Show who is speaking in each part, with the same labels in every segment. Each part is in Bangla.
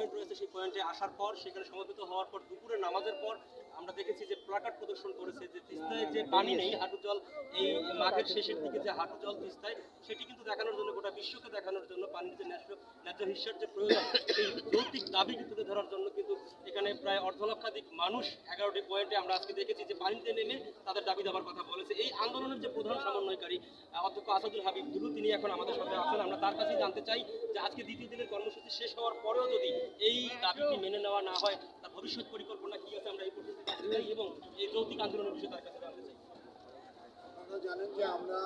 Speaker 1: পয়েন্ট রয়েছে সেই পয়েন্টে আসার পর সেখানে সমবেত হওয়ার পর দুপুরে নামাজের পর আমরা দেখেছি যে প্লাকার্ড প্রদর্শন করেছে যে তিস্তায় যে পানি নেই, হাঁটু জল, এই মাঘের শেষের দিকে যে হাঁটু জল তিস্তায়, সেটি কিন্তু দেখানোর জন্য, গোটা বিশ্বকে দেখানোর জন্য পানির যে ন্যায্য ন্যায্য হিস্যার যে প্রয়োজন, সেই যৌক্তিক দাবিকে তুলে ধরার জন্য কিন্তু এখানে প্রায় অর্ধ লক্ষাধিক মানুষ এগারোটি পয়েন্টে আমরা আজকে দেখেছি যে পানিতে নেমে তাদের দাবি দেওয়ার কথা বলেছে। এই আন্দোলনের যে প্রধান সমন্বয়কারী অধ্যক্ষ আসাদুল হাবিব দুলু, তিনি এখন আমাদের সাথে আছেন। আমরা তার কাছেই জানতে চাই যে আজকে দ্বিতীয় দিনের কর্মসূচি শেষ হওয়ার পরেও যদি এই দাবিটি মেনে নেওয়া না হয় ভবিষ্যৎ পরিকল্পনা কি আছে আমরা এই পর্যন্ত জানতে চাই এবং এই যৌক্তিক আন্দোলনের বিষয়ে তার কাছে জানতে চাই।
Speaker 2: আপনারা জানেন যে আমরা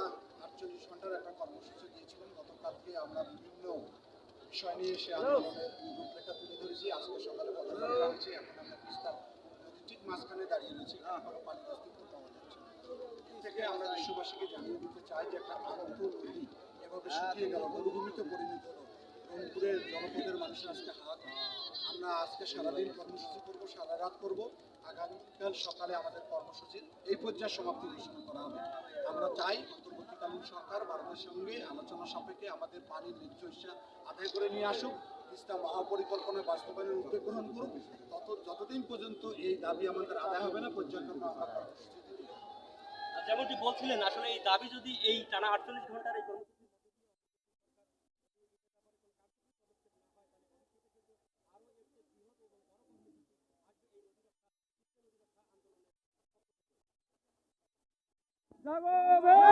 Speaker 2: আটচল্লিশ ঘণ্টার একটা কর্মসূচি দিয়েছিলাম গতকালকে আমরা বিভিন্ন বিষয় নিয়ে সে আন্দোলনের রূপরেখা তুলে ধরেছি। আজকে সকালে কথা বলা হয়েছে এখন আমরা বিস্তার ঠিক মাঝখানে দাঁড়িয়ে রয়েছি। এখনও পানির অস্তিত্ব পাওয়া যাচ্ছে। থেকে আমরা বিশ্ববাসীকে জানিয়ে দিতে চাই যে একটা আনন্দ নদী এভাবে শুকিয়ে গেল মরুভূমিতে পরিণত হলো। রংপুরের জনপদের মানুষের আজকে হাত আজকে সারাদিন কর্মসূচি করব সারা রাত করব। আগামীকাল সকালে আমাদের কর্মসূচির এই পর্যায়ে সমাপ্তি ঘোষণা করা হবে। আমরা চাই অন্তর্বর্তীকালীন সরকার ভারতের সঙ্গে আলোচনা সাপেক্ষে আমাদের পানির আদায় করে নিয়ে আসুক। তিস্তা মহাপরিকল্পনা বাস্তবায়নের উদ্যোগ গ্রহণ করুক। তত, যতদিন পর্যন্ত এই দাবি আমাদের আদায় হবে না পর্যন্ত আমরা
Speaker 1: যেমনটি বলছিলেন, আসলে এই দাবি যদি এই টানা আটচল্লিশ ঘণ্টার এই
Speaker 3: জাগো